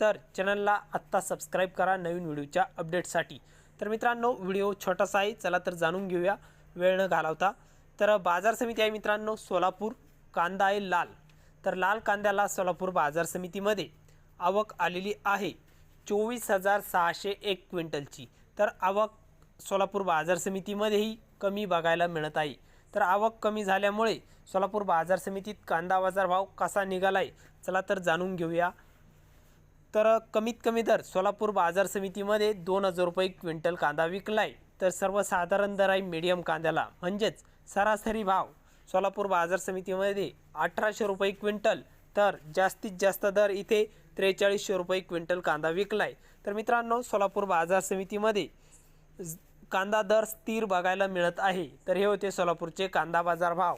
तर चॅनलला आत्ता सबस्क्राईब करा नवीन व्हिडिओच्या अपडेटसाठी तर मित्रांनो व्हिडिओ छोटासा आहे चला तर जाणून घेऊया. वेळ न घालवता. तर बाजार समिती आहे मित्रांनो सोलापूर कांदा आहे लाल. तर लाल कांद्याला सोलापूर बाजार समितीमध्ये आवक आलेली आहे. चोवीस हजार सहाशे एक क्विंटलची. तर आवक सोलापूर बाजार समितीमध्येही कमी बघायला मिळत आहे. तर आवक कमी झाल्यामुळे सोलापूर बाजार समितीत कांदा बाजार भाव कसा निघाला आहे चला तर जाणून घेऊया. तर कमीत कमी दर सोलापूर बाजार समितीमध्ये दोन हजार रुपये क्विंटल कांदा विकलाय. तर सर्वसाधारण दर आहे मीडियम कांद्याला म्हणजेच सरासरी भाव सोलापूर बाजार समितीमध्ये अठराशे रुपये क्विंटल तर जास्तीत जास्त दर इथे त्रेचाळीसशे रुपये क्विंटल कांदा विकलाय. तर मित्रांनो सोलापूर बाजार समितीमध्ये कांदा दर स्थिर बघायला मिळत आहे. तर हे होते सोलापूरचे कांदा बाजार भाव.